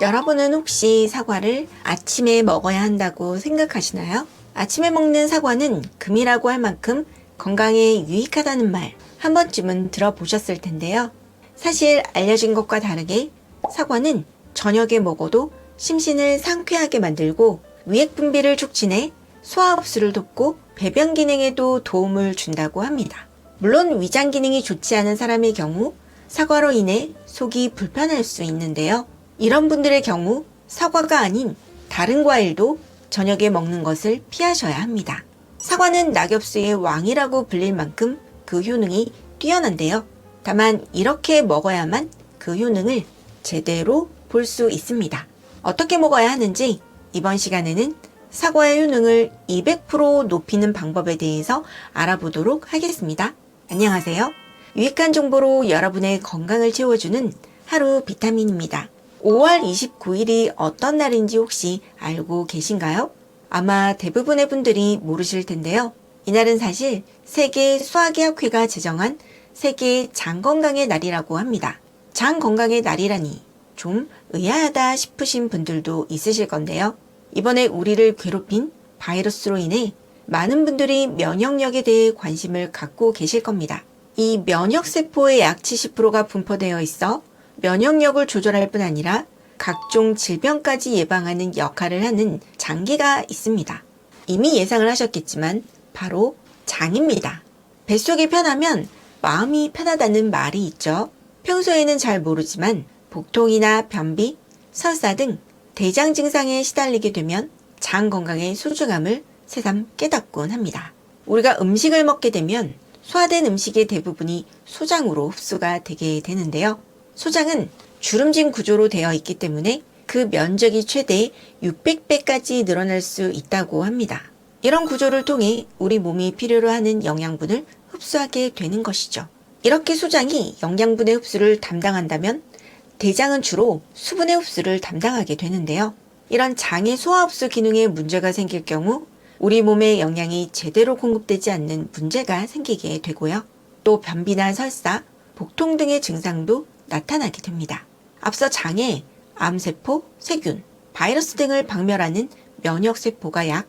여러분은 혹시 사과를 아침에 먹어야 한다고 생각하시나요? 아침에 먹는 사과는 금이라고 할 만큼 건강에 유익하다는 말 한 번쯤은 들어보셨을 텐데요. 사실 알려진 것과 다르게 사과는 저녁에 먹어도 심신을 상쾌하게 만들고 위액 분비를 촉진해 소화 흡수를 돕고 배변 기능에도 도움을 준다고 합니다. 물론 위장 기능이 좋지 않은 사람의 경우 사과로 인해 속이 불편할 수 있는데요. 이런 분들의 경우 사과가 아닌 다른 과일도 저녁에 먹는 것을 피하셔야 합니다. 사과는 낙엽수의 왕이라고 불릴 만큼 그 효능이 뛰어난데요. 다만 이렇게 먹어야만 그 효능을 제대로 볼 수 있습니다. 어떻게 먹어야 하는지 이번 시간에는 사과의 효능을 200% 높이는 방법에 대해서 알아보도록 하겠습니다. 안녕하세요. 유익한 정보로 여러분의 건강을 채워주는 하루 비타민입니다. 5월 29일이 어떤 날인지 혹시 알고 계신가요? 아마 대부분의 분들이 모르실 텐데요. 이날은 사실 세계 수학의학회가 제정한 세계 장 건강의 날이라고 합니다. 장 건강의 날이라니 좀 의아하다 싶으신 분들도 있으실 건데요. 이번에 우리를 괴롭힌 바이러스로 인해 많은 분들이 면역력에 대해 관심을 갖고 계실 겁니다. 이 면역세포의 약 70%가 분포되어 있어 면역력을 조절할 뿐 아니라 각종 질병까지 예방하는 역할을 하는 장기가 있습니다. 이미 예상을 하셨겠지만 바로 장입니다. 뱃속이 편하면 마음이 편하다는 말이 있죠. 평소에는 잘 모르지만 복통이나 변비, 설사 등 대장 증상에 시달리게 되면 장 건강의 소중함을 새삼 깨닫곤 합니다. 우리가 음식을 먹게 되면 소화된 음식의 대부분이 소장으로 흡수가 되게 되는데요. 소장은 주름진 구조로 되어 있기 때문에 그 면적이 최대 600배까지 늘어날 수 있다고 합니다. 이런 구조를 통해 우리 몸이 필요로 하는 영양분을 흡수하게 되는 것이죠. 이렇게 소장이 영양분의 흡수를 담당한다면 대장은 주로 수분의 흡수를 담당하게 되는데요. 이런 장의 소화 흡수 기능에 문제가 생길 경우 우리 몸에 영양이 제대로 공급되지 않는 문제가 생기게 되고요. 또 변비나 설사, 복통 등의 증상도 나타나게 됩니다. 앞서 장에 암세포, 세균, 바이러스 등을 박멸하는 면역세포가 약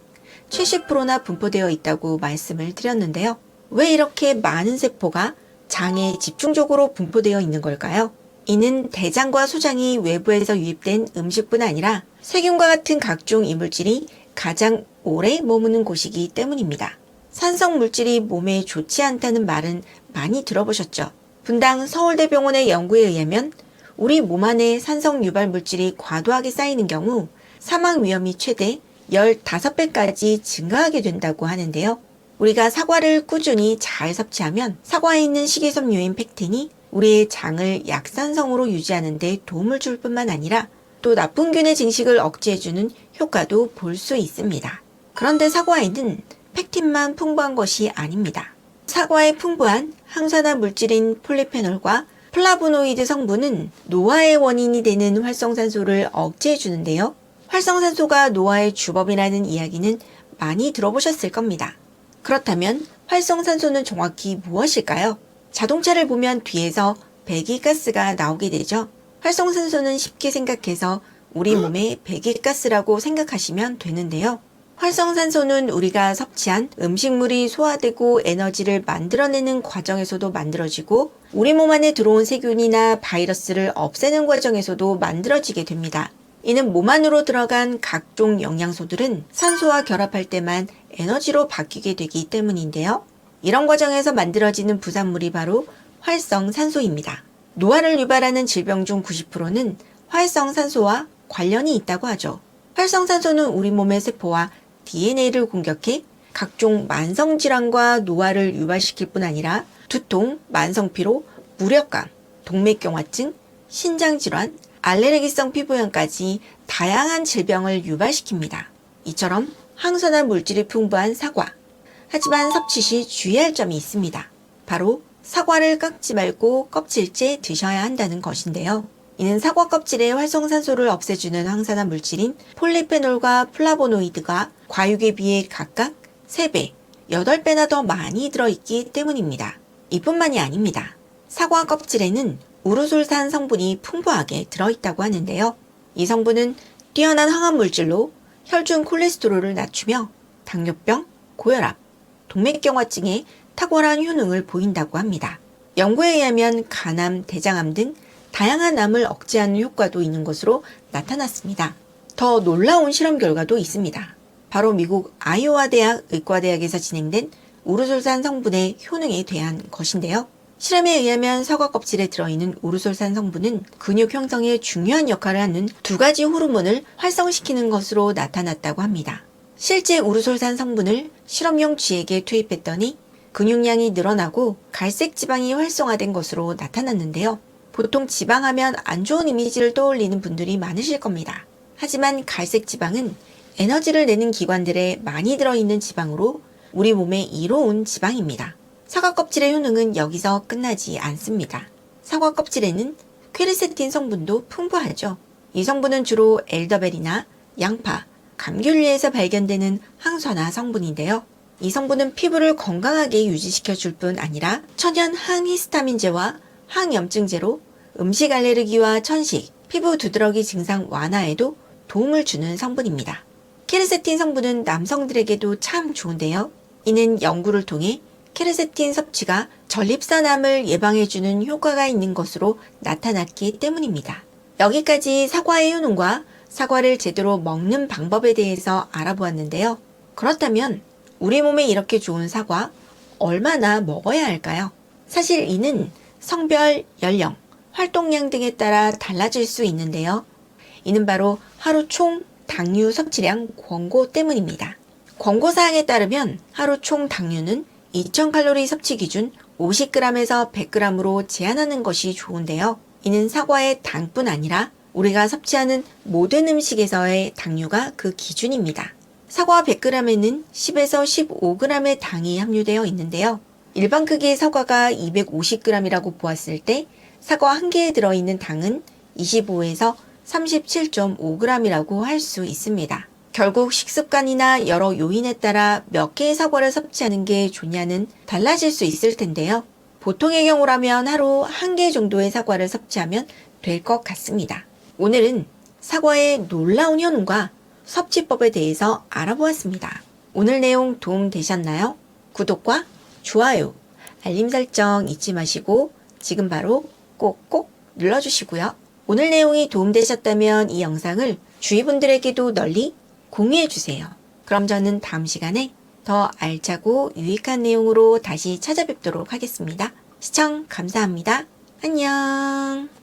70%나 분포되어 있다고 말씀을 드렸는데요. 왜 이렇게 많은 세포가 장에 집중적으로 분포되어 있는 걸까요? 이는 대장과 소장이 외부에서 유입된 음식뿐 아니라 세균과 같은 각종 이물질이 가장 오래 머무는 곳이기 때문입니다. 산성 물질이 몸에 좋지 않다는 말은 많이 들어보셨죠? 분당 서울대병원의 연구에 의하면 우리 몸 안에 산성 유발 물질이 과도하게 쌓이는 경우 사망 위험이 최대 15배까지 증가하게 된다고 하는데요. 우리가 사과를 꾸준히 잘 섭취하면 사과에 있는 식이섬유인 팩틴이 우리의 장을 약산성으로 유지하는 데 도움을 줄 뿐만 아니라 또 나쁜 균의 증식을 억제해주는 효과도 볼 수 있습니다. 그런데 사과에는 팩틴만 풍부한 것이 아닙니다. 사과에 풍부한 항산화 물질인 폴리페놀과 플라보노이드 성분은 노화의 원인이 되는 활성산소를 억제해 주는데요. 활성산소가 노화의 주범이라는 이야기는 많이 들어보셨을 겁니다. 그렇다면 활성산소는 정확히 무엇일까요? 자동차를 보면 뒤에서 배기가스가 나오게 되죠. 활성산소는 쉽게 생각해서 우리 몸의 배기가스라고 생각하시면 되는데요. 활성산소는 우리가 섭취한 음식물이 소화되고 에너지를 만들어내는 과정에서도 만들어지고 우리 몸 안에 들어온 세균이나 바이러스를 없애는 과정에서도 만들어지게 됩니다. 이는 몸 안으로 들어간 각종 영양소들은 산소와 결합할 때만 에너지로 바뀌게 되기 때문인데요. 이런 과정에서 만들어지는 부산물이 바로 활성산소입니다. 노화를 유발하는 질병 중 90%는 활성산소와 관련이 있다고 하죠. 활성산소는 우리 몸의 세포와 DNA를 공격해 각종 만성질환과 노화를 유발시킬 뿐 아니라 두통, 만성피로, 무력감, 동맥경화증, 신장질환, 알레르기성 피부염까지 다양한 질병을 유발시킵니다. 이처럼 항산화 물질이 풍부한 사과. 하지만 섭취 시 주의할 점이 있습니다. 바로 사과를 깎지 말고 껍질째 드셔야 한다는 것인데요. 이는 사과 껍질에 활성산소를 없애주는 항산화 물질인 폴리페놀과 플라보노이드가 과육에 비해 각각 3배, 8배나 더 많이 들어있기 때문입니다. 이뿐만이 아닙니다. 사과 껍질에는 우르솔산 성분이 풍부하게 들어있다고 하는데요. 이 성분은 뛰어난 항암 물질로 혈중 콜레스테롤을 낮추며 당뇨병, 고혈압, 동맥경화증에 탁월한 효능을 보인다고 합니다. 연구에 의하면 간암, 대장암 등 다양한 암을 억제하는 효과도 있는 것으로 나타났습니다. 더 놀라운 실험 결과도 있습니다. 바로 미국 아이오와 대학 의과대학에서 진행된 우르솔산 성분의 효능에 대한 것인데요. 실험에 의하면 사과 껍질에 들어있는 우르솔산 성분은 근육 형성에 중요한 역할을 하는 두 가지 호르몬을 활성시키는 것으로 나타났다고 합니다. 실제 우르솔산 성분을 실험용 쥐에게 투입했더니 근육량이 늘어나고 갈색 지방이 활성화된 것으로 나타났는데요. 보통 지방하면 안 좋은 이미지를 떠올리는 분들이 많으실 겁니다. 하지만 갈색 지방은 에너지를 내는 기관들에 많이 들어있는 지방으로 우리 몸에 이로운 지방입니다. 사과 껍질의 효능은 여기서 끝나지 않습니다. 사과 껍질에는 퀘르세틴 성분도 풍부하죠. 이 성분은 주로 엘더벨이나 양파, 감귤류에서 발견되는 항산화 성분인데요. 이 성분은 피부를 건강하게 유지시켜 줄 뿐 아니라 천연 항히스타민제와 항염증제로 음식 알레르기와 천식, 피부 두드러기 증상 완화에도 도움을 주는 성분입니다. 케르세틴 성분은 남성들에게도 참 좋은데요. 이는 연구를 통해 케르세틴 섭취가 전립선암을 예방해주는 효과가 있는 것으로 나타났기 때문입니다. 여기까지 사과의 효능과 사과를 제대로 먹는 방법에 대해서 알아보았는데요. 그렇다면 우리 몸에 이렇게 좋은 사과 얼마나 먹어야 할까요? 사실 이는 성별, 연령, 활동량 등에 따라 달라질 수 있는데요. 이는 바로 하루 총 당류 섭취량 권고 때문입니다. 권고사항에 따르면 하루 총 당류는 2000칼로리 섭취 기준 50g에서 100g으로 제한하는 것이 좋은데요. 이는 사과의 당뿐 아니라 우리가 섭취하는 모든 음식에서의 당류가 그 기준입니다. 사과 100g에는 10에서 15g의 당이 함유되어 있는데요. 일반 크기의 사과가 250g이라고 보았을 때 사과 한 개에 들어있는 당은 25에서 37.5g이라고 할 수 있습니다. 결국 식습관이나 여러 요인에 따라 몇 개의 사과를 섭취하는 게 좋냐는 달라질 수 있을 텐데요. 보통의 경우라면 하루 한 개 정도의 사과를 섭취하면 될 것 같습니다. 오늘은 사과의 놀라운 효능과 섭취법에 대해서 알아보았습니다. 오늘 내용 도움 되셨나요? 구독과 좋아요, 알림 설정 잊지 마시고 지금 바로 꼭꼭 눌러주시고요. 오늘 내용이 도움되셨다면 이 영상을 주위 분들에게도 널리 공유해 주세요. 그럼 저는 다음 시간에 더 알차고 유익한 내용으로 다시 찾아뵙도록 하겠습니다. 시청 감사합니다. 안녕.